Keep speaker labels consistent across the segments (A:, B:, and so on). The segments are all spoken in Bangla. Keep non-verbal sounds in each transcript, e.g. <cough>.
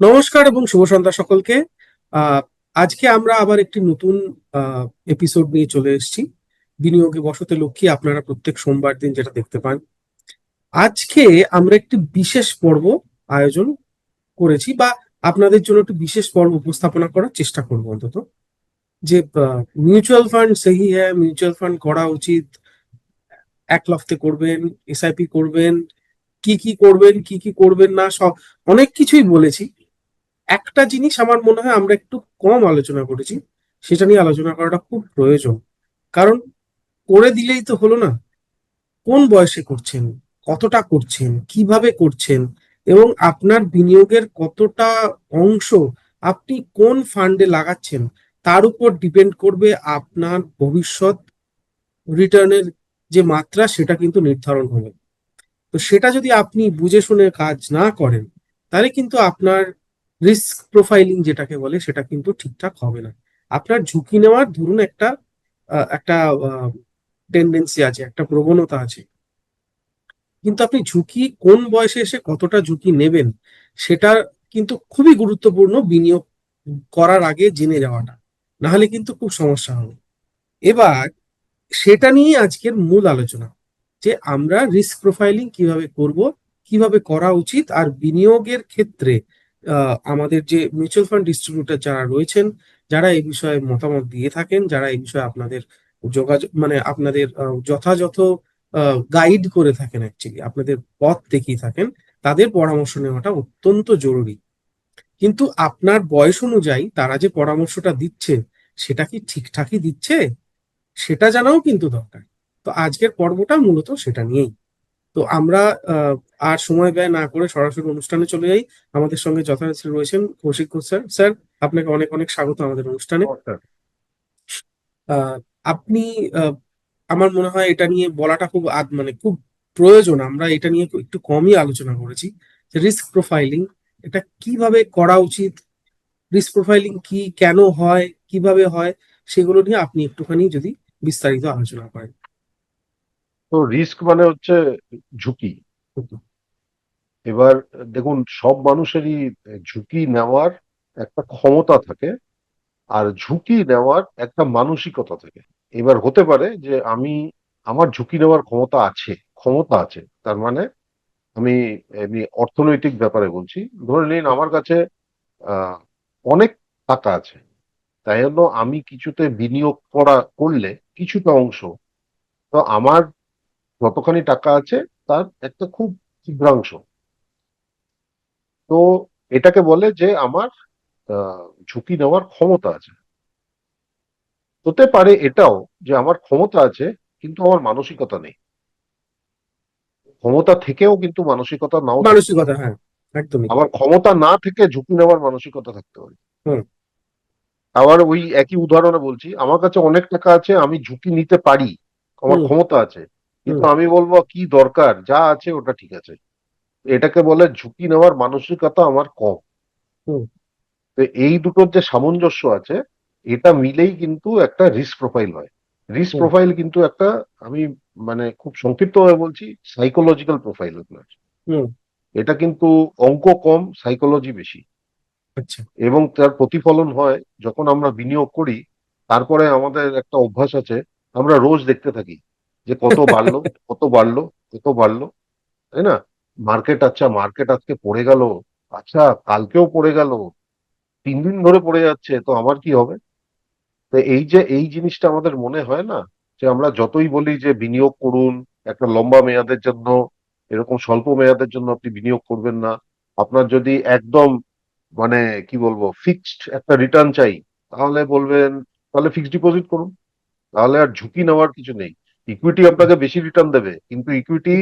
A: নমস্কার এবং শুভ সন্ধ্যা সকলকে। আজকে আমরা আবার একটি নতুন এপিসোড নিয়ে চলে এসেছি। বিনিয়োগে বসতে লক্ষ্মী, আপনারা প্রত্যেক সোমবার দিন যেটা দেখতে পান। আজকে আমরা একটি বিশেষ পর্ব আয়োজন করেছি বা আপনাদের জন্য একটি বিশেষ পর্ব উপস্থাপনা করার চেষ্টা করব অন্তত। যে মিউচুয়াল ফান্ড সেই হ্যাঁ মিউচুয়াল ফান্ড করা উচিত। এক লফতে করবেন এসআইপি করবেন, কি কি করবেন, কি কি করবেন না, সব অনেক কিছুই বলেছি। একটা জিনিস আমার মনে হয় আমরা একটু কম আলোচনা করেছি, সেটা নিয়ে আলোচনা করাটা খুব প্রয়োজন। কারণ করে দিলেই তো হলো না। কোন বয়সে করছেন? কতটা করছেন? কীভাবে করছেন? এবং আপনার বিনিয়োগের কতটা অংশ আপনি কোন ফান্ডে লাগাচ্ছেন? তার উপর ডিপেন্ড করবে আপনার ভবিষ্যৎ রিটার্নের যে মাত্রা, সেটা কিন্তু নির্ধারণ হবে। তো সেটা যদি আপনি বুঝে শুনে কাজ না করেন, তাহলে কিন্তু আপনার রিস্ক প্রোফাইলিং যেটাকে বলে, সেটা কিন্তু ঠিকঠাক হবে না। আপনার ঝুঁকি নেওয়ার ধরুন একটা একটা টেন্ডেন্সি আছে, একটা প্রবণতা আছে। কিন্তু আপনি ঝুঁকি কোন বয়সে এসে কতটা ঝুঁকি নেবেন, সেটা কিন্তু খুবই গুরুত্বপূর্ণ বিনিয়োগ করার আগে জেনে যাওয়াটা। না হলে কিন্তু খুব সমস্যা হবে। এবার, সেটা নিয়ে আজকের মূল আলোচনা, যে আমরা রিস্ক প্রোফাইলিং কীভাবে করব, কীভাবে করা উচিত, আর বিনিয়োগের ক্ষেত্রে আমাদের যে মিউচুয়াল ফান্ড ডিস্ট্রিবিউটার যারা রয়েছেন, যারা এই বিষয়ে মতামত দিয়ে থাকেন, যারা এই বিষয়ে আপনাদের যোগাযোগ মানে আপনাদের যথাযথ গাইড করে থাকেন অ্যাকচুয়ালি আপনাদের পথ দেখিয়ে থাকেন, তাদের পরামর্শ নেওয়াটা অত্যন্ত জরুরি। কিন্তু আপনার বয়স অনুযায়ী তারা যে পরামর্শটা দিচ্ছে সেটা কি ঠিকঠাকই দিচ্ছে? সেটা জানাও কিন্তু দরকার। তো আজকের পর্বটা মূলত সেটা নিয়েই। তো আমরা আর সময় ব্যয় না করে সরাসরি অনুষ্ঠানে চলে যাই। আমাদের সঙ্গে যথাযথ রয়েছেন কৌশিক ঘোষ স্যার। স্যার আপনাকে অনেক অনেক স্বাগত আমাদের অনুষ্ঠানে। আপনি আমার মনে হয় এটা নিয়ে বলাটা খুব আদ- মানে খুব প্রয়োজন। আমরা এটা নিয়ে একটু কমই আলোচনা করেছি। রিস্ক প্রোফাইলিং এটা কীভাবে করা উচিত? রিস্ক প্রোফাইলিং কি কেন হয় কীভাবে হয় সেগুলো নিয়ে আপনি একটুখানি যদি বিস্তারিত আলোচনা করেন।
B: তো রিস্ক মানে হচ্ছে ঝুঁকি। এবার দেখুন, সব মানুষেরই ঝুঁকি নেওয়ার একটা ক্ষমতা থাকে আর ঝুঁকি নেওয়ার একটা মানসিকতা থাকে। এবার হতে পারে যে আমি, আমার ঝুঁকি নেওয়ার ক্ষমতা আছে ক্ষমতা আছে। তার মানে আমি এমনি অর্থনৈতিক ব্যাপারে বলছি, ধরে নিন আমার কাছে অনেক টাকা আছে। তাই জন্য আমি কিছুতে বিনিয়োগ করা, করলে কিছুটা অংশ, তো আমার যতখানি টাকা আছে তার একটা খুব ক্ষুদ্রাংশ তো এটাকে বলে যে আমার আহ, ঝুঁকি নেওয়ার ক্ষমতা আছে। হতে পারে এটাও যে আমার ক্ষমতা আছে কিন্তু আমার মানসিকতা নেই। ক্ষমতা থেকেও কিন্তু মানসিকতা নাও
A: মানসিকতা হ্যাঁ একদমই।
B: আবার ক্ষমতা না থেকে ঝুঁকি নেওয়ার মানসিকতা থাকতে পারে।
A: হুম।
B: আবার ওই একই উদাহরণে বলছি আমার কাছে অনেক টাকা আছে আমি ঝুঁকি নিতে পারি আমার ক্ষমতা আছে কিন্তু আমি বলব কি দরকার যা আছে ওটা ঠিক আছে। এটাকে বলে ঝুঁকি নেওয়ার মানসিকতা আমার কম।
A: হুম।
B: তো এই দুটোর যে সামঞ্জস্য আছে এটা মিলেই কিন্তু একটা রিস্ক প্রোফাইল হয়। রিস্ক প্রোফাইল কিন্তু একটা আমি মানে খুব সংক্ষিপ্তভাবে বলছি সাইকোলজিক্যাল প্রোফাইল আপনার
A: হুম।
B: এটা কিন্তু অঙ্ক কম সাইকোলজি বেশি।
A: আচ্ছা।
B: এবং তার প্রতিফলন হয় যখন আমরা বিনিয়োগ করি তারপরে আমাদের একটা অভ্যাস আছে আমরা রোজ দেখতে থাকি যে কত বাড়লো <laughs> কত বাড়লো কত বাড়লো তাই না? মার্কেট আচ্ছা মার্কেট আজকে পড়ে গেল। আচ্ছা কালকেও পড়ে গেল। তিন দিন ধরে পড়ে যাচ্ছে, তো আমার কি হবে? তো এই যে, এই জিনিসটা আমাদের মনে হয় না, যে আমরা যতই বলি যে বিনিয়োগ করুন, একটা লম্বা মেয়াদের জন্য, এরকম স্বল্প মেয়াদের জন্য আপনি বিনিয়োগ করবেন না। আপনার যদি একদম মানে কি বলব ফিক্সড একটা রিটার্ন চাই, তাহলে বলবেন, তাহলে ফিক্সড ডিপোজিট করুন। তাহলে আর ঝুঁকি নেওয়ার কিছু নেই। ইকুইটি আপনাকে বেশি রিটার্ন দেবে, কিন্তু ইকুইটি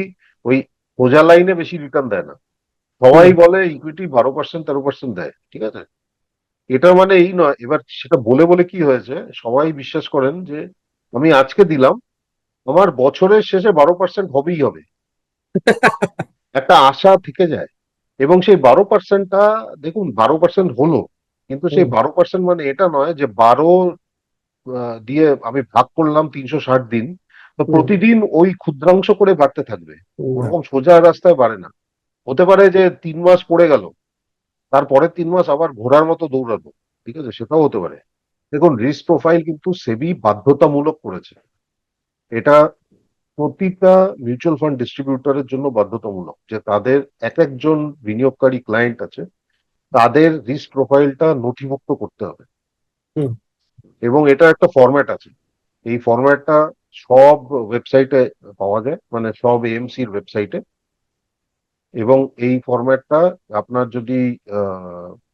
B: ওই সোজা লাইনে বেশি রিটার্ন দেয় না। সবাই বলে ইকুইটি বারো পার্সেন্ট তেরো পার্সেন্ট দেয় ঠিক আছে? এটা মানে এই নয় এবার সেটা বলে বলে কি হয়েছে সবাই বিশ্বাস করেন যে আমি আজকে দিলাম আমার বছরের শেষে বারো পার্সেন্ট হবেই হবে। একটা আশা থেকে যায়। এবং সেই বারো পার্সেন্টটা দেখুন বারো পার্সেন্ট হলো কিন্তু সেই বারো পার্সেন্ট মানে এটা নয় যে বারো দিয়ে আমি ভাগ করলাম তিনশো ষাট দিন তো প্রতিদিন ওই ক্ষুদ্রাংশ করে বাড়তে থাকবে। ওরকম সোজা রাস্তায় বাড়ে না। হতে পারে যে তিন মাস পড়ে গেল তারপরের তিন মাস আবার ঘোড়ার মতো দৌড়াবো ঠিক আছে? সেটাও হতে পারে। দেখুন রিস্ক প্রোফাইল কিন্তু সেবি বাধ্যতামূলক করেছে। এটা প্রতিটা মিউচুয়াল ফান্ড ডিস্ট্রিবিউটরের জন্য বাধ্যতামূলক যে তাদের এক একজন বিনিয়োগকারী ক্লায়েন্ট আছে তাদের রিস্ক প্রোফাইলটা নথিভুক্ত করতে হবে।
A: হুম।
B: এবং এটা একটা ফরম্যাট আছে। এই ফরম্যাটটা সব ওয়েবসাইটে পাওয়া যায় মানে সব এএমসির ওয়েবসাইটে এবং এই ফরম্যাটটা আপনার যদি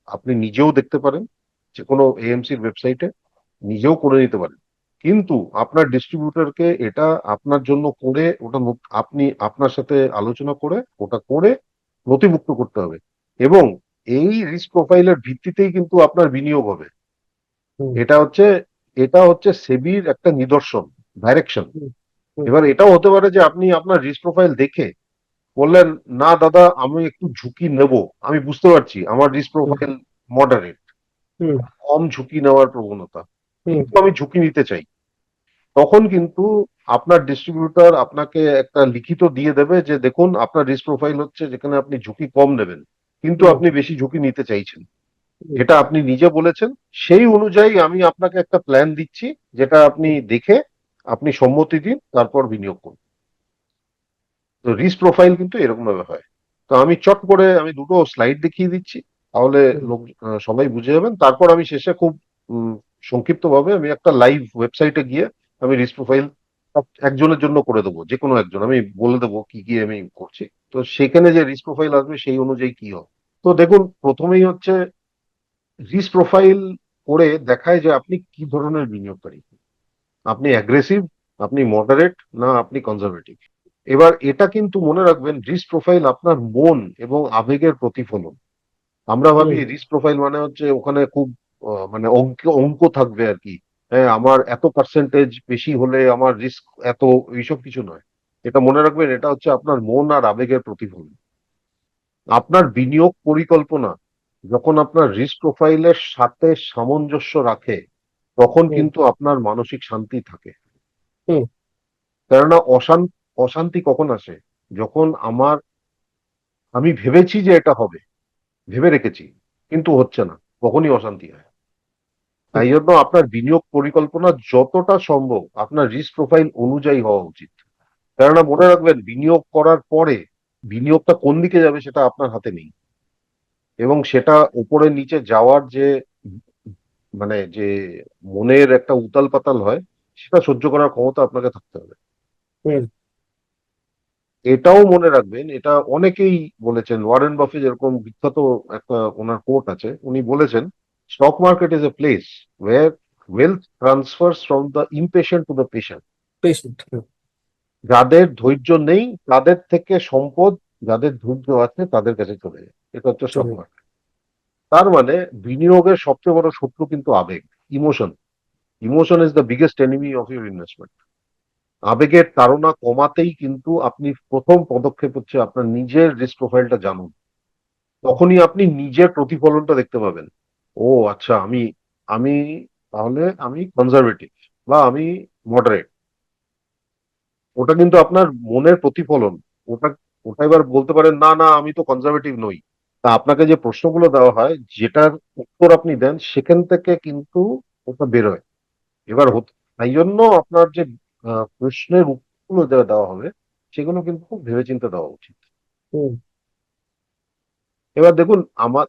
B: আপনি নিজেও দেখতে পারেন যে কোনো এএমসির ওয়েবসাইটে নিজেও করে নিতে পারেন। কিন্তু আপনার ডিস্ট্রিবিউটরকে এটা আপনার জন্য করে ওটা আপনি আপনার সাথে আলোচনা করে ওটা করে নথিভুক্ত করতে হবে। এবং এই রিস্ক প্রোফাইলের ভিত্তিতেই কিন্তু আপনার বিনিয়োগ হবে। এটা হচ্ছে এটা হচ্ছে সেবির একটা নিদর্শন ডাইরেকশন এবার এটাও হতে পারে যে আপনি আপনার রিস্ক প্রোফাইল দেখে বললেন না দাদা আমি একটু ঝুঁকি নেব। আমি বুঝতে পারছি আমার রিস্ক প্রোফাইল মডারেট
A: হুম।
B: কম ঝুঁকি নেওয়ার প্রবণতা। কিন্তু আমি ঝুঁকি নিতে চাই। তখন কিন্তু আপনার ডিস্ট্রিবিউটার আপনাকে একটা লিখিত দিয়ে দেবে যে দেখুন আপনার রিস্ক প্রোফাইল হচ্ছে যেখানে আপনি ঝুঁকি কম নেবেন কিন্তু আপনি বেশি ঝুঁকি নিতে চাইছেন। এটা আপনি নিজে বলেছেন, সেই অনুযায়ী আমি আপনাকে একটা প্ল্যান দিচ্ছি, যেটা আপনি দেখে আপনি সম্মতি দিন, তারপর বিনিয়োগ করুন। তো রিস্ক প্রোফাইল কিন্তু এরকম ভাবে হয়। তো আমি চট করে, আমি দুটো স্লাইড দেখিয়ে দিচ্ছি, তাহলে লোক সবাই বুঝে যাবেন। তারপর আমি শেষে খুব সংক্ষিপ্ত ভাবে আমি একটা লাইভ ওয়েবসাইটে গিয়ে আমি রিস্ক প্রোফাইল একজনের জন্য করে দেবো যে কোনো একজন। আমি বলে দেবো কি কি আমি করছি। তো সেখানে যে রিস্ক প্রোফাইল আসবে, সেই অনুযায়ী কি হবে। তো দেখুন, প্রথমেই হচ্ছে রিস্ক প্রোফাইল করে দেখায় যে আপনি কি ধরনের বিনিয়োগকারী। আপনি অ্যাগ্রেসিভ আপনি মডারেট না আপনি কনজারভেটিভ এবার এটা কিন্তু মনে রাখবেন রিস্ক প্রোফাইল আপনার মন এবং আবেগের প্রতিফলন। আমরা ভাবি রিস্ক প্রোফাইল মানে হচ্ছে ওখানে খুব মানে অঙ্ক অঙ্ক থাকবে আর কি। হ্যাঁ আমার এত পার্সেন্টেজ বেশি হলে আমার রিস্ক এত এইসব কিছু নয়। এটা মনে রাখবেন এটা হচ্ছে আপনার মন আর আবেগের প্রতিফলন। আপনার বিনিয়োগ পরিকল্পনা যখন আপনার রিস্ক প্রোফাইলের সাথে সামঞ্জস্য রাখে তখন কিন্তু আপনার মানসিক শান্তি থাকে। কেননা অশান্তি অশান্তি কখন আসে? যখন আমার আমি ভেবেছি যে এটা হবে ভেবে রেখেছি কিন্তু হচ্ছে না কখনই অশান্তি হয়। তাই জন্য আপনার বিনিয়োগ পরিকল্পনা যতটা সম্ভব আপনার রিস্ক প্রোফাইল অনুযায়ী হওয়া উচিত। কেননা মনে রাখবেন বিনিয়োগ করার পরে বিনিয়োগটা কোন দিকে যাবে সেটা আপনার হাতে নেই। এবং সেটা উপরে নিচে যাওয়ার যে মানে যে মনের একটা উতাল পাতাল হয় সেটা সহ্য করার ক্ষমতা আপনাকে থাকতে হবে। এটাও মনে রাখবেন এটা অনেকেই বলেছেন ওয়ারেন বাফে যেরকম বিখ্যাত একটা ওনার কোর্ট আছে উনি বলেছেন stock market is a place where wealth transfers from the impatient to the patient
A: patient
B: যাদের ধৈর্য নেই তাদের থেকে সম্পদ যাদের ধৈর্য আছে তাদের কাছে চলে যায়। এটা হচ্ছে স্টক মার্কেট তার মানে বিনিয়োগের সবচেয়ে বড় শত্রু কিন্তু আবেগ emotion. Emotion is the biggest enemy of your investment আবেগের তাড়না কমাতেই কিন্তু আপনি প্রথম পদক্ষেপ হচ্ছে আপনার নিজের রিস্ক প্রোফাইলটা জানুন। তখনই আপনি নিজের প্রতিফলনটা দেখতে পাবেন। ও আচ্ছা আমি আমি তাহলে আমি কনজারভেটিভ বা আমি মডারেট ওটা কিন্তু আপনার মনের প্রতিফলন। ওটা ওটা এবার বলতে পারেন না না আমি তো কনজারভেটিভ নই। তা আপনাকে যে প্রশ্নগুলো দেওয়া হয় যেটার উত্তর আপনি দেন সেখান থেকে কিন্তু ওটা বেরোয়। এবার তাই জন্য আপনার যে প্রশ্নের উত্তরগুলো দেওয়া দেওয়া হবে সেগুলো কিন্তু খুব ভেবেচিন্তে দেওয়া উচিত। এবার দেখুন আমার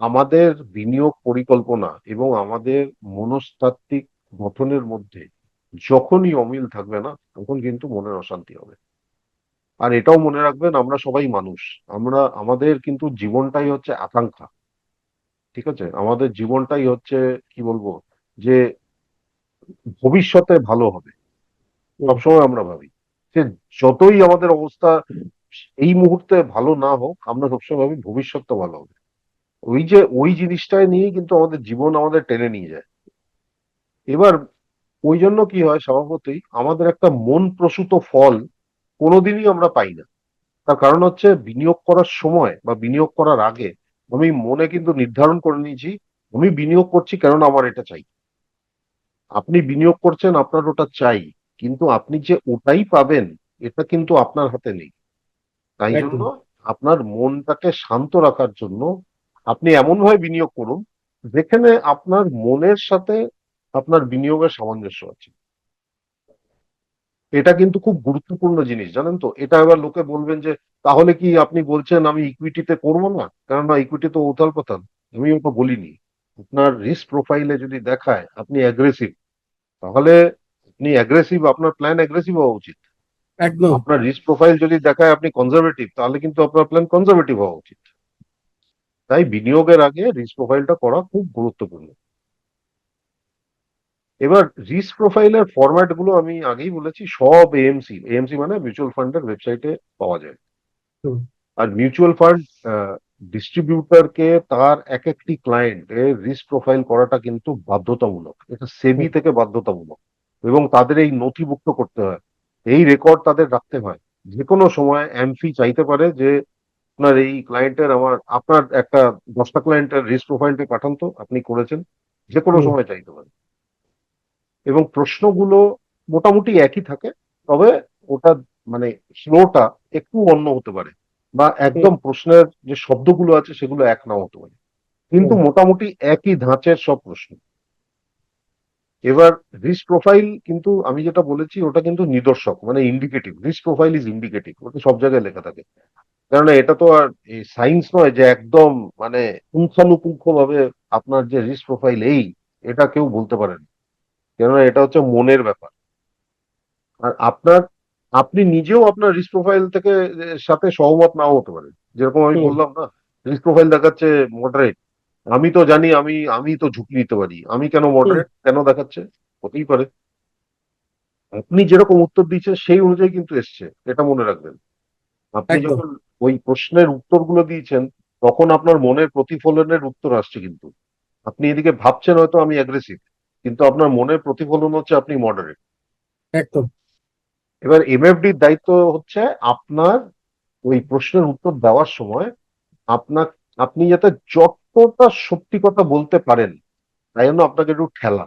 B: আমাদের বিনিয়োগ পরিকল্পনা এবং আমাদের মনস্তাত্ত্বিক গঠনের মধ্যে যখনই অমিল থাকবে না তখন কিন্তু মনের অশান্তি হবে। আর এটাও মনে রাখবেন আমরা সবাই মানুষ। আমরা আমাদের কিন্তু জীবনটাই হচ্ছে আকাঙ্ক্ষা। ঠিক আছে? আমাদের জীবনটাই হচ্ছে কি বলব যে ভবিষ্যতে ভালো হবে। সবসময় আমরা ভাবি। যে যতই আমাদের অবস্থা এই মুহূর্তে ভালো না হোক আমরা সবসময় ভাবি ভবিষ্যৎটা ভালো হবে। ওই যে ওই জিনিসটাই নিয়েই কিন্তু আমাদের জীবন আমাদের টেনে নিয়ে যায়। এবার ওই জন্য কি হয় স্বভাবতই আমাদের একটা মন প্রসূত ফল কোনোদিনই আমরা পাই না। তার কারণ হচ্ছে বিনিয়োগ করার সময় বা বিনিয়োগ করার আগে আমি মনে কিন্তু নির্ধারণ করে নিয়েছি আমি বিনিয়োগ করছি কেননা আমার এটা চাই। আপনি বিনিয়োগ করছেন আপনার ওটা চাই কিন্তু আপনি যে ওটাই পাবেন এটা কিন্তু আপনার হাতে নেই। তাই জন্য আপনার মনটাকে শান্ত রাখার জন্য আপনি এমন ভাবে বিনিয়োগ করুন যেখানে আপনার মনের সাথে আপনার বিনিয়োগের সামঞ্জস্য আছে। এটা কিন্তু খুব গুরুত্বপূর্ণ জিনিস জানেন তো? এটা এবার লোকে বলবেন যে তাহলে কি আপনি বলছেন আমি ইকুইটিতে করব না? কেননা ইকুইটি তো উথাল পাতাল আমি ওটা বলিনি। আপনার রিস্ক প্রোফাইলে যদি দেখায় আপনি অ্যাগ্রেসিভ তাহলে আপনি অ্যাগ্রেসিভ আপনার প্ল্যান অ্যাগ্রেসিভ হওয়া উচিত।
A: একদম।
B: আপনার রিস্ক প্রোফাইল যদি দেখায় আপনি কনজারভেটিভ তাহলে কিন্তু আপনার প্ল্যান কনজারভেটিভ হওয়া উচিত। তাই বিনিয়োগের আগে রিস্ক প্রোফাইলটা করা খুব গুরুত্বপূর্ণ। এবার রিস্ক প্রোফাইলের ফরম্যাটগুলো আমি আগেই বলেছি সব এএমসি এএমসি মানে মিউচুয়াল ফান্ডের ওয়েবসাইটে পাওয়া যায়। আর মিউচুয়াল ফান্ড ডিস্ট্রিবিউটরকে তার এক একটি ক্লায়েন্ট এর রিস্ক প্রোফাইল করাটা কিন্তু বাধ্যতামূলক। এটা সেবি থেকে বাধ্যতামূলক। এবং তাদের এই নথিভুক্ত করতে হয়। এই রেকর্ড তাদের রাখতে হয়। যে কোনো সময় এমফি চাইতে পারে যে আপনার এই ক্লায়েন্টের আমার আপনার একটা দশটা ক্লায়েন্টের রিস্ক প্রোফাইলটি পাঠান তো আপনি করেছেন। যে কোনো সময় চাইতে পারে। এবং প্রশ্নগুলো মোটামুটি একই থাকে তবে ওটা মানে ফ্লোটা একটু অন্য হতে পারে বা একদম প্রশ্নের যে শব্দগুলো আছে সেগুলো এক নাও হতে পারে। কিন্তু মোটামুটি একই ধাঁচের সব প্রশ্ন। এবার রিস্ক প্রোফাইল কিন্তু আমি যেটা বলেছি ওটা কিন্তু নিদর্শক মানে indicative risk profile is indicative ওটা সব জায়গায় লেখা থাকে। কেননা এটা তো আর সায়েন্স নয় যে একদম মানে পুঙ্খানুপুঙ্খ ভাবে আপনার যে রিস্ক প্রোফাইল এই এটা কেউ বলতে পারেন। কেননা এটা হচ্ছে মনের ব্যাপার। আর আপনার আপনি নিজেও আপনার রিস্ক প্রোফাইল থেকে সাথে সহমত নাও হতে পারেন। যেরকম আমি বললাম না রিস্ক প্রোফাইল দেখাচ্ছে মডারেট আমি তো জানি আমি আমি তো ঝুঁকি নিতে পারি। আমি কেন মডারেট কেন দেখাচ্ছে? হতেই পারে। আপনি যেরকম উত্তর দিচ্ছেন সেই অনুযায়ী কিন্তু এসছে। এটা মনে রাখবেন। আপনি যখন ওই প্রশ্নের উত্তরগুলো দিয়েছেন তখন আপনার মনের প্রতিফলনের উত্তর আসছে কিন্তু। আপনি এদিকে ভাবছেন হয়তো আমি অ্যাগ্রেসিভ কিন্তু আপনার মনের প্রতিফলন হচ্ছে আপনি মডারেট
A: একদম।
B: এবার এমএফডির দায়িত্ব হচ্ছে আপনার ওই প্রশ্নের উত্তর দেওয়ার সময় আপনার আপনি যাতে যতটা সত্যি কথা বলতে পারেন তাই জন্য আপনাকে একটু ঠেলা।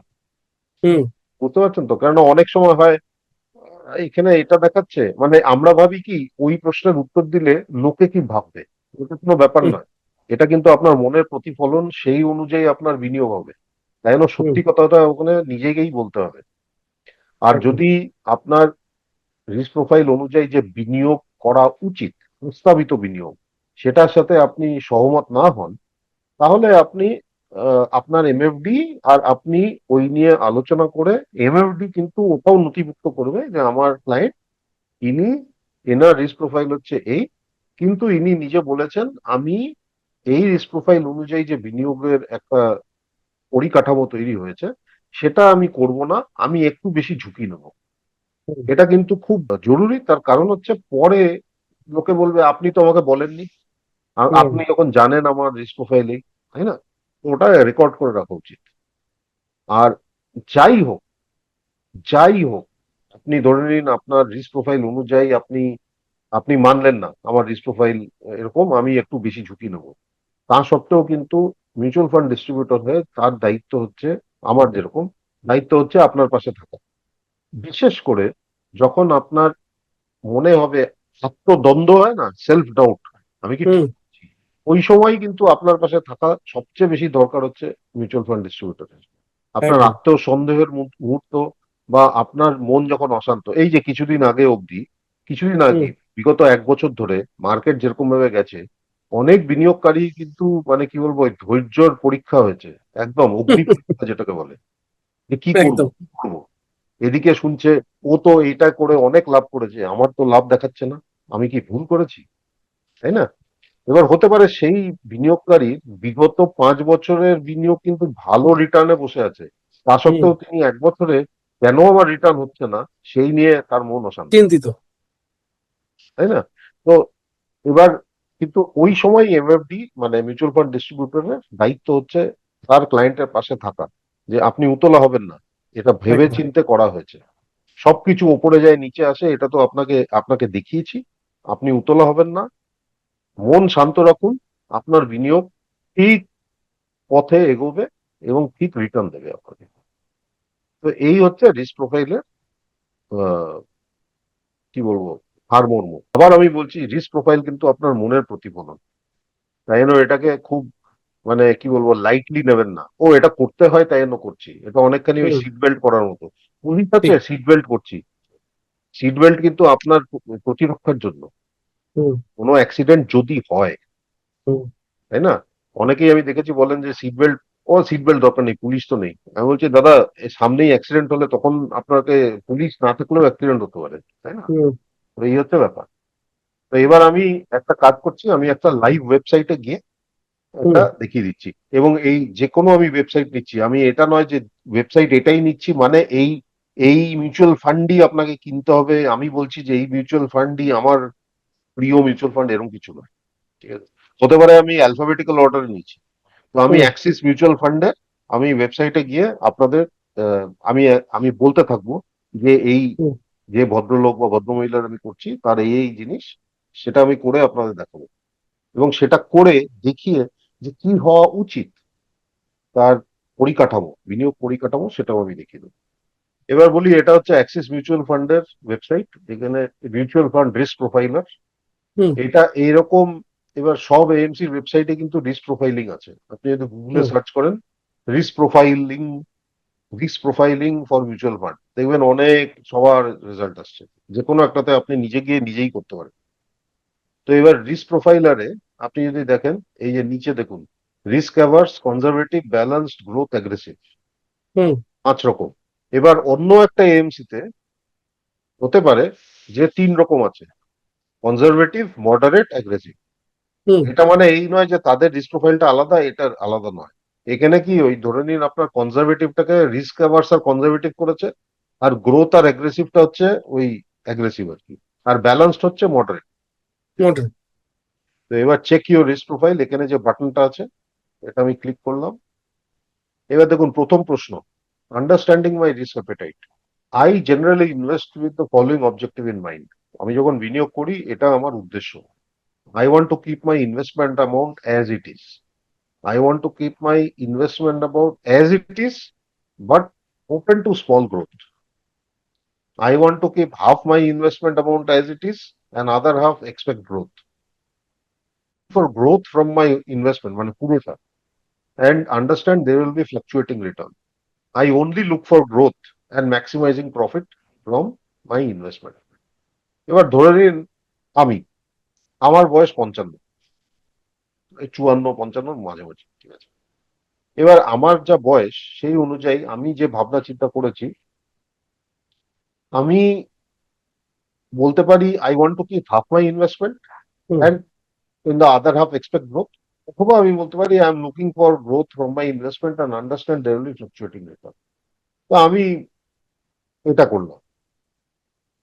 A: হুম।
B: বুঝতে পারছেন তো? কারণ অনেক সময় হয় এখানে এটা দেখাচ্ছে মানে আমরা ভাবি কি ওই প্রশ্নের উত্তর দিলে লোকে কি ভাববে? এটা কোনো ব্যাপার নয়। এটা কিন্তু আপনার মনের প্রতিফলন সেই অনুযায়ী আপনার বিনিয়োগ হবে। তাই জন্য সত্যি কথাটা ওখানে নিজেকেই বলতে হবে। আর যদি আপনার রিস্ক প্রোফাইল অনুযায়ী যে বিনিয়োগ করা উচিত প্রস্তাবিত বিনিয়োগ সেটার সাথে আপনি সহমত না হন তাহলে আপনি আপনার এমএফডি আর আপনি ওই নিয়ে আলোচনা করে এমএফডি কিন্তু ওটাও নথিভুক্ত করবে যে আমার ক্লায়েন্ট ইনি এনার রিস্ক প্রোফাইল হচ্ছে এই কিন্তু ইনি নিজে বলেছেন আমি এই রিস্ক প্রোফাইল অনুযায়ী যে বিনিয়োগের একটা পরিকাঠামো তৈরি হয়েছে সেটা আমি করব না আমি একটু বেশি ঝুঁকি নেব। এটা কিন্তু খুব জরুরি তার কারণ হচ্ছে পরে লোকে বলবে আপনি তো আমাকে বলেননি। আপনি যখন জানেন আমার রিস্ক প্রোফাইলে তাই না? ওটা রেকর্ড করে রাখা উচিত। আর যাই হোক যাই হোক আপনি ধরে নিন আপনার রিস্ক প্রোফাইল অনুযায়ী আপনি আপনি মানলেন না আমার রিস্ক প্রোফাইল এরকম আমি একটু বেশি ঝুঁকি নেব। তা সত্ত্বেও কিন্তু মিউচুয়াল ফান্ড ডিস্ট্রিবিউটর হয়ে তার দায়িত্ব হচ্ছে আমার যেরকম। দায়িত্ব হচ্ছে আপনার পাশে থাকা। বিশেষ করে যখন আপনার মনে হবে আত্মদ্বন্দ্ব হয় না সেলফ ডাউট আমি কি? ওই সময় কিন্তু আপনার পাশে থাকা সবচেয়ে বেশি দরকার হচ্ছে মিউচুয়াল ফান্ড ডিস্ট্রিবিউটরের আপনার। আত্ম সন্দেহের মুহূর্ত বা আপনার মন যখন অশান্ত এই যে কিছুদিন আগে অবধি কিছুদিন আগে বিগত এক বছর ধরে মার্কেট যেরকম ভাবে গেছে অনেক বিনিয়োগকারী কিন্তু মানে কি বলব ধৈর্যর পরীক্ষা হয়েছে। একদম অগ্নি পরীক্ষা যেটাকে বলে। যে কি করব
A: একদম।
B: কি করব? এদিকে শুনছে ও তো এইটা করে অনেক লাভ করেছে আমার তো লাভ দেখাচ্ছে না আমি কি ভুল করেছি? তাই না? এবার হতে পারে সেই বিনিয়োগকারী বিগত পাঁচ বছরের বিনিয়োগ কিন্তু ভালো রিটার্নে বসে আছে। তা সত্ত্বেও তিনি এক বছরে কেন আমার রিটার্ন হচ্ছে না সেই নিয়ে তার মন অশান্ত।
A: চিন্তিত।
B: তাই না? তো এবার কিন্তু ওই সময় এমএফডি মানে মিউচুয়াল ফান্ড ডিস্ট্রিবিউটরের দায়িত্ব হচ্ছে তার ক্লায়েন্টের পাশে থাকা যে আপনি উতলা হবেন না। এটা ভেবে। চিন্তে করা হয়েছে। সবকিছু ওপরে যায় নিচে আসে এটা তো আপনাকে আপনাকে দেখিয়েছি। আপনি উতলা হবেন না। মন শান্ত রাখুন আপনার বিনিয়োগ ঠিক পথে এগোবে এবং ঠিক রিটার্ন দেবে আপনাকে। তো এই হচ্ছে রিস্ক প্রোফাইলের কি বলব? হারমোর্ম আবার আমি বলছি রিস্ক প্রোফাইল কিন্তু আপনার মনের প্রতিফলন। তাই জন্য এটাকে খুব মানে কি বলব লাইটলি নেবেন না। ও এটা করতে হয় তাই জন্য করছি। এটা অনেকখানি ওই সিট বেল্ট করার মতো। পুলিশ আছে সিট বেল্ট করছি। সিট বেল্ট কিন্তু আপনার প্রতিরক্ষার জন্য। কোনো অ্যাক্সিডেন্ট যদি হয়। তাই না? অনেকেই আমি দেখেছি বলেন যে সিট বেল্ট ও সিট বেল্ট দরকার নেই পুলিশ তো নেই। আমি বলছি দাদা সামনেই অ্যাক্সিডেন্ট হলে তখন আপনাকে পুলিশ না থাকলেও অ্যাক্সিডেন্ট হতে পারে। তাই না? তো এই হচ্ছে ব্যাপার। তো এবার আমি একটা কাজ করছি আমি একটা লাইভ ওয়েবসাইটে গিয়ে এটা দেখিয়ে দিচ্ছি। এবং এই যে কোনো আমি ওয়েবসাইট নিচ্ছি আমি এটা নয় যে ওয়েবসাইট এটাই নিচ্ছি মানে এই এই মিউচুয়াল ফান্ডই আপনাকে কিনতে হবে। আমি বলছি যে এই মিউচুয়াল ফান্ডই আমার প্রিয় মিউচুয়াল ফান্ড এরকম কিছু নয় ঠিক আছে? হতে পারে আমি অ্যালফাবেটিক্যাল অর্ডারে নিচ্ছি। তো আমি অ্যাক্সিস মিউচুয়াল ফান্ডে আমি ওয়েবসাইটে গিয়ে আপনাদের আহ, আমি আমি বলতে থাকব যে এই। যে ভদ্রলোক বা ভদ্রমহিলার আমি করছি তার এই এই জিনিস সেটা আমি করে আপনাদের দেখাবো। এবং সেটা করে দেখিয়ে যে কি হওয়া উচিত তার পরিকাঠামো বিনিয়োগ পরিকাঠামো সেটাও আমি দেখিয়ে দেবো। এবার বলি এটা হচ্ছে অ্যাক্সিস মিউচুয়াল ফান্ডের ওয়েবসাইট যেখানে মিউচুয়াল ফান্ড রিস্ক প্রোফাইলার। এটা এইরকম এবার সব এএমসির ওয়েবসাইটে কিন্তু রিস্ক প্রোফাইলিং আছে। আপনি যদি গুগলে সার্চ করেন risk profiling risk profiling for mutual fund দেখবেন অনেক সবার রেজাল্ট আসছে। যে কোনো একটাতে আপনি নিজে গিয়ে নিজেই করতে পারেন। তো এবার রিস্ক প্রোফাইলারে আপনি যদি দেখেন এই যে নিচে দেখুন risk averse conservative balanced growth
A: aggressive
B: পাঁচ রকম। এবার অন্য একটা এএমসি তে হতে পারে যে তিন রকম আছে। কনজারভেটিভ মডারেট অ্যাগ্রেসিভ এটা মানে এই নয় যে তাদের রিস্ক প্রোফাইলটা আলাদা এটা আলাদা নয়। এখানে কি ওই ধরে নিন আপনার কনজারভেটিভটাকে রিস্ক অ্যাভার্স আর কনজারভেটিভ করেছে আর গ্রোথ আর অ্যাগ্রেসিভটা হচ্ছে ওই অ্যাগ্রেসিভ আর কি আর ব্যালেন্সড হচ্ছে মডারেট
A: মোটর
B: তো এবার চেক ইউর রিস্ক প্রোফাইল এখানে যে বাটনটা আছে এটা আমি ক্লিক করলাম। এবার দেখুন প্রথম প্রশ্ন understanding my risk appetite I generally invest with the following objective in mind আমি যখন বিনিয়োগ করি এটা আমার উদ্দেশ্য। I want to keep my investment amount as it is I want to keep my investment amount as it is but open to small growth I want to keep half my investment amount as it is and other half expect growth. For growth from my investment, মানে পুরোটা and understand there will be fluctuating return. I only look for growth and maximizing profit from my investment. এবার ধরে নিন আমি আমার বয়স পঞ্চান্ন এই চুয়ান্ন পঞ্চান্নর মাঝামাঝি ঠিক আছে? এবার আমার যা বয়স সেই অনুযায়ী আমি যে ভাবনা চিন্তা করেছি আমি বলতে পারি I want to keep half my
A: investment.
B: And in the other half expect growth অথবা আমি বলতে পারি I am looking for growth from my investment and understand will fluctuating return তো আমি এটা করলাম।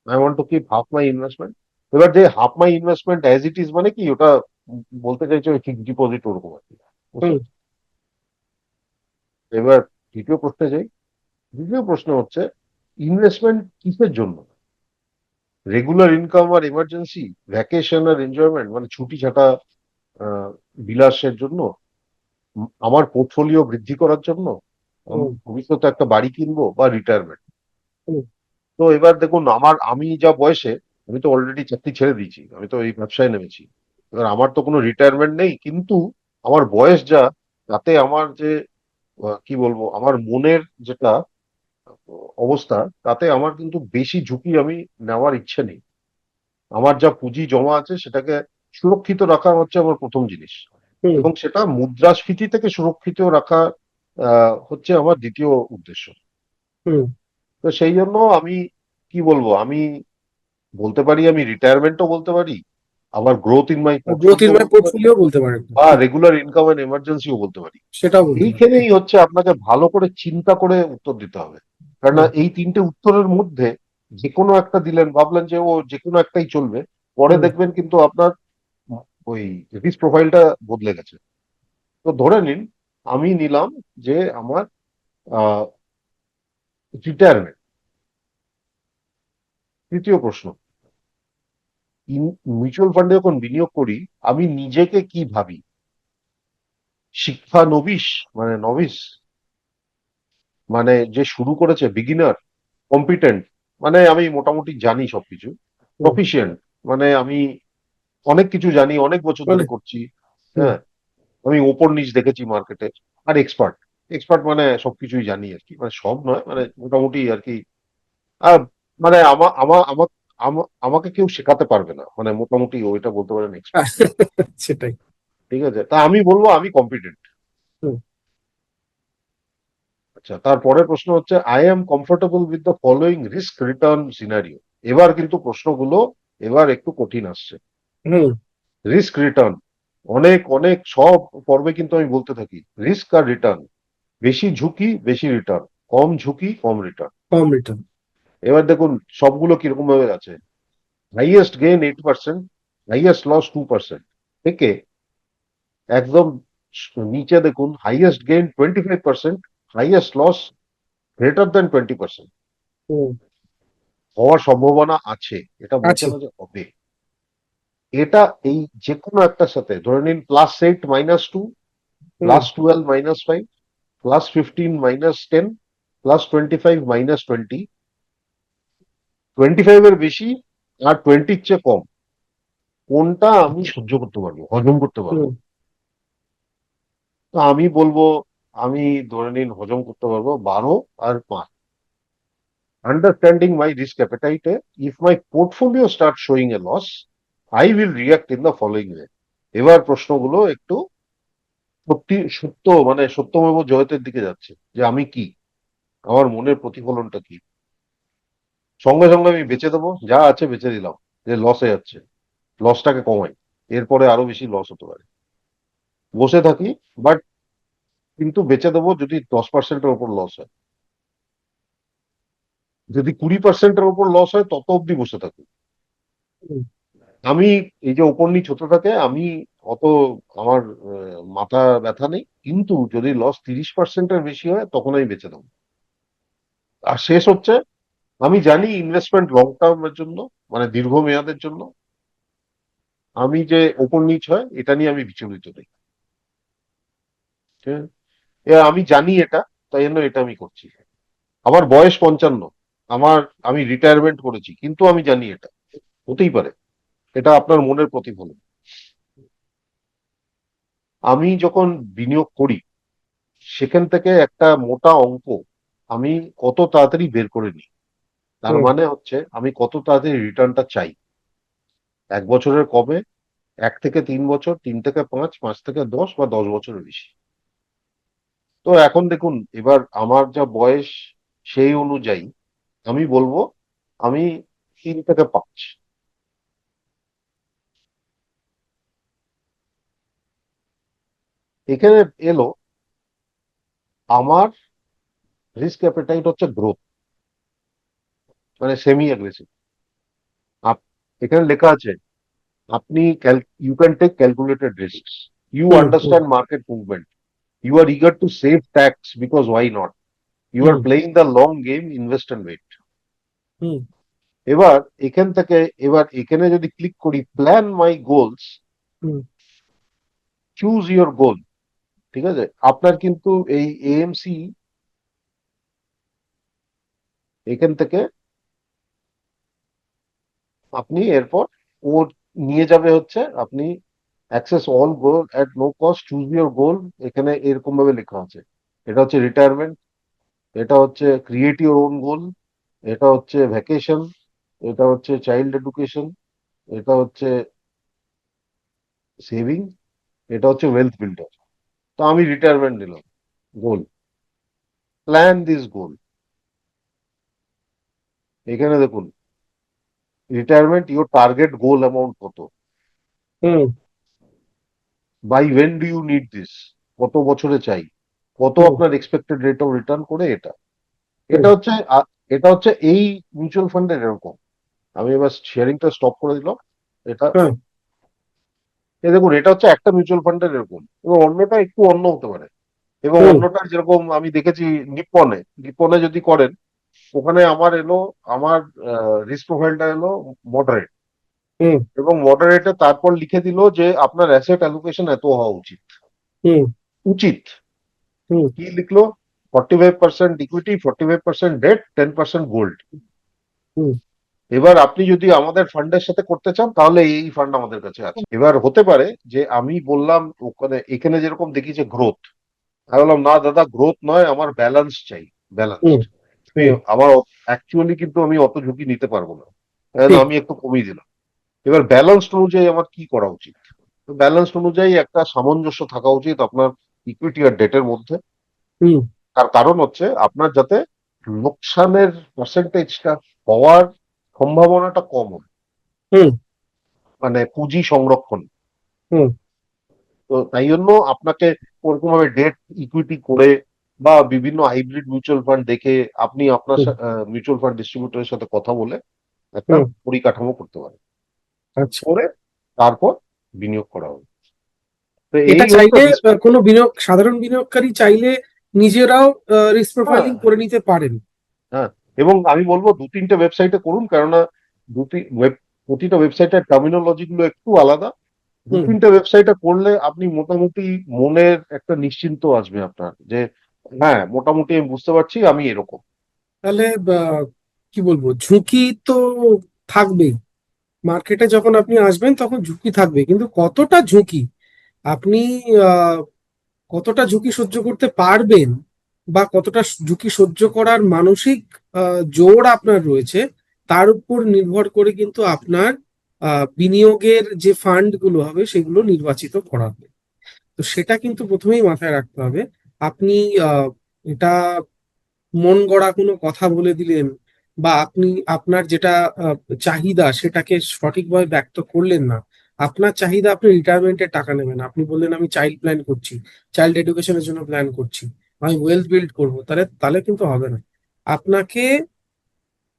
B: I want to keep half my investment এবার যে half my investment as it is মানে কি? ওটা বলতে চাইছে ওই ফিক্সড ডিপোজিট ওরকম আর কি এবার দ্বিতীয় প্রশ্নে যাই। দ্বিতীয় প্রশ্ন হচ্ছে ইনভেস্টমেন্ট কিসের জন্য? রেগুলার ইনকাম আর এমার্জেন্সি ভ্যাকেশন আর এনজয়মেন্ট মানে ছুটি ছাটা বিলাসের জন্য আমার পোর্টফোলিও বৃদ্ধি করার জন্য আমি ভবিষ্যতে একটা বাড়ি কিনবো বা রিটায়ারমেন্ট তো এবার দেখুন আমার আমি যা বয়সে আমি তো অলরেডি চাকরি ছেড়ে দিয়েছি আমি তো এই ব্যবসায় নেমেছি। এবার আমার তো কোনো রিটায়ারমেন্ট নেই কিন্তু আমার বয়স যা তাতে আমার যে কি বলব আমার মনের যেটা অবস্থা তাতে আমার কিন্তু বেশি ঝুঁকি আমি নেওয়ার ইচ্ছে নেই। আমার যা পুঁজি জমা আছে সেটাকে সুরক্ষিত রাখা হচ্ছে আমার প্রথম জিনিস। এবং সেটা মুদ্রাস্ফীতি থেকে সুরক্ষিত রাখা আহ, হচ্ছে আমার দ্বিতীয় উদ্দেশ্য। তো সেই জন্য আমি কি বলব আমি বলতে পারি আমি রিটায়ারমেন্টও বলতে পারি আবার growth in my
A: growth in my portfolio বলতে পারেন।
B: বা রেগুলার ইনকাম এন্ড এমার্জেন্সিও বলতে পারি।
A: বলতে
B: এইখানেই হচ্ছে আপনাকে ভালো করে চিন্তা করে উত্তর দিতে হবে। কারণ এই তিনটে উত্তরের মধ্যে যে কোনো একটা দিলেন ভাবলেন যে ও যে কোনো একটাই চলবে পরে দেখবেন কিন্তু আপনার ওই রিস্ক প্রোফাইলটা বদলে গেছে। তো ধরে নিন আমি নিলাম যে আমার রিটায়ারমেন্ট তৃতীয় প্রশ্ন। মিউচুয়াল ফান্ডে যখন বিনিয়োগ করি আমি নিজেকে কি ভাবি? শিক্ষা নবিশ মানে নবিস মানে যে শুরু করেছে বিগিনার কম্পিটেন্ট মানে আমি মোটামুটি জানি সবকিছু প্রফিসিয়েন্ট মানে আমি অনেক কিছু জানি অনেক বছর ধরে করছি হ্যাঁ আমি ওপর নিচ দেখেছি মার্কেটে আর এক্সপার্ট এক্সপার্ট মানে সবকিছুই জানি আর কি মানে সব নয় মানে মোটামুটি আর কি আর মানে আমা আমা আমা- আমা- আমাকে কেউ শেখাতে পারবে না। মানে মোটামুটি ওইটা বলতে পারেন expert।
A: সেটাই।
B: ঠিক আছে? তা আমি বলব আমি কম্পিটেন্ট। আচ্ছা তারপরে প্রশ্ন হচ্ছে I am comfortable with the following risk return scenario এবার কিন্তু প্রশ্নগুলো এবার একটু কঠিন আসছে। রিস্ক রিটার্ন অনেক অনেক সব পর্বে কিন্তু আমি বলতে থাকি রিস্ক আর রিটার্ন বেশি ঝুঁকি বেশি রিটার্ন কম ঝুঁকি কম রিটার্ন
A: কম রিটার্ন
B: এবার দেখুন সবগুলো কীরকম ভাবে আছে? Highest gain eight percent highest loss two percent থেকে একদম নিচে দেখুন highest gain twenty five percent highest loss greater than twenty
A: percent
B: হওয়ার সম্ভাবনা আছে এটা বলছে না যে হবে। এটা এই যে কোনো একটার সাথে ধরে নিন plus eight minus two plus twelve minus five plus fifteen minus ten plus twenty five minus twenty twenty five এর বেশি আর টোয়েন্টির চেয়ে কম। কোনটা আমি সহ্য করতে পারব হজম করতে পারব? তো আমি বলব আমি ধরে নিন হজম করতে পারব বারো আর পাঁচ। Understanding my risk অ্যাপেটাইটে if my portfolio start showing a loss I will react in the following way এবার প্রশ্নগুলো একটু সত্যি সত্য মানে সত্যমেব জয়তের দিকে যাচ্ছে যে আমি কি? আমার মনের প্রতিফলনটা কি? সঙ্গে সঙ্গে আমি বেঁচে দেবো যা আছে বেঁচে দিলাম যে লসে যাচ্ছে। লসটাকে কমাই এরপরে আরও বেশি লস হতে পারে। বসে থাকি বাট কিন্তু বেঁচে দেবো যদি দশ পার্সেন্টের ওপর লস হয়। যদি কুড়ি পার্সেন্টের ওপর লস হয় তত অব্দি বসে থাকি। আমি এই যে ওপর নিচ হতে থাকে আমি অত আমার মাথা ব্যথা নেই কিন্তু যদি লস তিরিশ পার্সেন্টের বেশি হয় তখন আমি বেঁচে দেবো। আর শেষ হচ্ছে আমি জানি ইনভেস্টমেন্ট লং টার্মের জন্য মানে দীর্ঘ মেয়াদের জন্য। আমি যে ওপর নিচ হয়, এটা নিয়ে আমি বিচলিত নেই? এ, আমি জানি এটা, তাই জন্য এটা আমি করছি। আমার বয়স পঞ্চান্ন। আমার, আমি রিটায়ারমেন্ট করেছি, কিন্তু আমি জানি এটা। হতেই পারে। এটা আপনার মনের প্রতিফলন। আমি যখন বিনিয়োগ করি, সেখান থেকে একটা মোটা অঙ্ক আমি কত তাড়াতাড়ি বের করে নিই। তার মানে হচ্ছে আমি কত তাড়াতাড়ি রিটার্নটা চাই। এক বছরের কবে? এক থেকে তিন বছর তিন থেকে পাঁচ পাঁচ থেকে দশ বা দশ বছরের বেশি। তো এখন দেখুন এবার আমার যা বয়স সেই অনুযায়ী আমি বলব আমি তিন থেকে পাঁচ। এখানে এলো আমার রিস্ক অ্যাপেটাইট হচ্ছে গ্রোথ মানে সেমি অ্যাগ্রেসিভ এখানে লেখা আছে আপনি you can take calculated risk you
A: hmm, hmm.
B: Understand market movement you are eager to save tax because why not you are
A: hmm.
B: Playing the long game invest and wait
A: hmm.
B: এবার এখান থেকে এবার এখানে যদি ক্লিক করি plan my goals
A: hmm.
B: Choose your goal ঠিক আছে? আপনার কিন্তু এই এএমসি এখান থেকে আপনি এরপর ও নিয়ে যাবে হচ্ছে, আপনি access all goal at no cost choose your goal এখানে এরকম ভাবে লেখা আছে। এটা হচ্ছে রিটায়ারমেন্ট এটা হচ্ছে ক্রিয়েট ইউর ওন গোল এটা হচ্ছে ভ্যাকেশন এটা হচ্ছে চাইল্ড এডুকেশন এটা হচ্ছে সেভিং এটা হচ্ছে ওয়েলথ বিল্ডার তো আমি রিটায়ারমেন্ট নিলাম গোল প্ল্যান দিস গোল এখানে দেখুন retirement your target goal amount কত?
A: হুম।
B: By when do you need this কত বছরে চাই? কত আপনার এক্সপেক্টেড রেট অফ রিটার্ন করে এটা? এটা হচ্ছে এটা হচ্ছে এই মিউচুয়াল ফান্ডের এরকম। আমি এবার শেয়ারিংটা স্টপ করে দিলাম। এটা। এই দেখুন এটা হচ্ছে একটা মিউচুয়াল ফান্ডের এরকম। এবং অন্যটা একটু অন্য হতে পারে। এবং অন্যটা যেরকম আমি দেখেছি নিপ্পনে। নিপ্পনে যদি করেন ওখানে আমার এলো আমার রিস্ক প্রোফাইলটা এলো মডারেট
A: হুম।
B: এবং মডারেটে তারপর লিখে দিল যে আপনার অ্যাসেট অ্যালোকেশন এত হওয়া উচিত।
A: হুম।
B: উচিত। কি লিখলো? Forty five percent equity forty five percent debt ten percent gold
A: hmm.
B: এবার আপনি যদি আমাদের ফান্ডের সাথে করতে চান তাহলে এই ফান্ড আমাদের কাছে আছে। এবার হতে পারে যে আমি বললাম ওখানে এখানে যেরকম দেখি যে গ্রোথ আমি বললাম না দাদা গ্রোথ নয় আমার ব্যালেন্স চাই ব্যালেন্স। আমার অ্যাকচুয়ালি কিন্তু আমি অত ঝুঁকি নিতে পারব না। আমি একটু কমিয়ে দিলাম। এবার ব্যালেন্স অনুযায়ী আমার কি করা উচিত? ব্যালেন্স অনুযায়ী একটা সামঞ্জস্য থাকা উচিত আপনার ইকুইটি আর ডেটের মধ্যে।
A: হুম।
B: তার কারণ হচ্ছে আপনার যাতে লোকসানের পার্সেন্টেজটা হওয়ার সম্ভাবনাটা কম হয়।
A: হুম।
B: মানে পুঁজি সংরক্ষণ।
A: হুম।
B: তো তাই জন্য আপনাকে ওরকম ভাবে ডেট ইকুইটি করে বা বিভিন্ন হাইব্রিড মিউচুয়াল ফান্ড দেখে আপনি আপনার মিউচুয়াল ফান্ড ডিস্ট্রিবিউটরের সাথে কথা বলে একটা পরিকাঠামো করতে পারেন
A: আচ্ছা।
B: করে তারপর বিনিয়োগ করা হবে।
A: এটা চাইলে কোনো বিনিয়োগ সাধারণ বিনিয়োগকারী চাইলে নিজেরাও রিস্ক প্রোফাইলিং
B: হ্যাঁ।
A: করে নিতে পারেন।
B: হ্যাঁ এবং আমি বলব দু তিনটে ওয়েবসাইটে করুন কেননা দুটি ওয়েব প্রতিটা ওয়েবসাইটের টার্মিনোলজি গুলো একটু আলাদা। দু। তিনটে ওয়েবসাইটে করলে আপনি মোটামুটি মনের একটা নিশ্চিন্ত আসবে আপনার যে হ্যাঁ মোটামুটি আমি বুঝতে পারছি, আমি এরকম।
A: তাহলে কি বলব, ঝুঁকি তো থাকবেই। মার্কেটে যখন আপনি আসবেন, তখন ঝুঁকি থাকবে কিন্তু কতটা ঝুঁকি? আপনি কতটা ঝুঁকি সহ্য করতে পারবেন বা কতটা ঝুঁকি সহ্য করার মানসিক জোর আপনার রয়েছে, তার উপর নির্ভর করে কিন্তু আপনার বিনিয়োগের যে ফান্ডগুলো হবে, সেগুলো নির্বাচিত করা হবে। তো সেটা কিন্তু প্রথমেই মাথায় রাখতে হবে। আপনি এটা মন গড়া কোনো কথা বলে দিলেন বা আপনি, আপনার যেটা চাহিদা সেটাকে সঠিকভাবে ব্যক্ত করলেন না, আপনার চাহিদা আপনি রিটায়ারমেন্টের টাকা নেবেন। আপনি বললেন, আমি চাইল্ড প্ল্যান করছি চাইল্ড এডুকেশনের জন্য প্ল্যান করছি, আমি ওয়েলথ বিল্ড করব। তাহলে তাহলে কিন্তু হবে না। আপনাকে,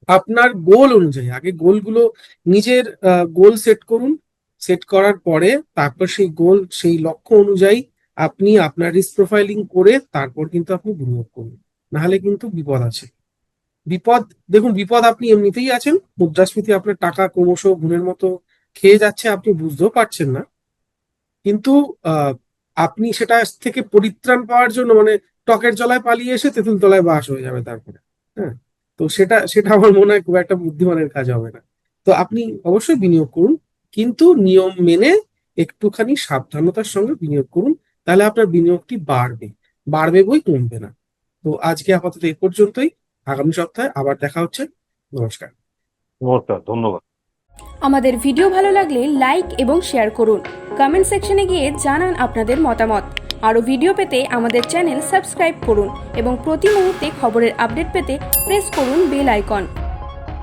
A: আপনার গোল অনুযায়ী, আগে গোলগুলো নিজের গোল সেট করুন সেট করার পরে তারপর সেই গোল সেই লক্ষ্য অনুযায়ী আপনি আপনার রিস্ক প্রোফাইলিং করে তারপর কিন্তু আপনি বিনিয়োগ করুন। নাহলে কিন্তু বিপদ আছে। বিপদ, দেখুন, বিপদ আপনি এমনিতেই আছেন। মুদ্রাস্ফীতি আপনার টাকা ক্রমশ গুণের মতো খেয়ে যাচ্ছে, আপনি বুঝতেও পারছেন না। কিন্তু আপনি সেটা থেকে পরিত্রাণ পাওয়ার জন্য মানে টকের জলায় পালিয়ে এসে তেঁতুল তলায় বাস হয়ে যাবে তারপরে হ্যাঁ? তো সেটা সেটা আমার মনে হয় খুব একটা বুদ্ধিমানের কাজ হবে না। তো আপনি অবশ্যই বিনিয়োগ করুন, কিন্তু নিয়ম মেনে একটুখানি সাবধানতার সঙ্গে বিনিয়োগ করুন। তাহলে আপনার বিনিয়োগটি বাড়বে। বাড়বে বই কমবে না। তো আজকে আপাতত এই পর্যন্তই। আগামী সপ্তাহে আবার দেখা হচ্ছে। নমস্কার।
B: নমস্কার ধন্যবাদ।
C: আমাদের ভিডিও ভালো লাগলে লাইক এবং শেয়ার করুন। কমেন্ট সেকশনে গিয়ে জানান আপনাদের মতামত। আরও ভিডিও পেতে আমাদের চ্যানেল সাবস্ক্রাইব করুন এবং প্রতি মুহূর্তে খবরের আপডেট পেতে প্রেস করুন বেল আইকন।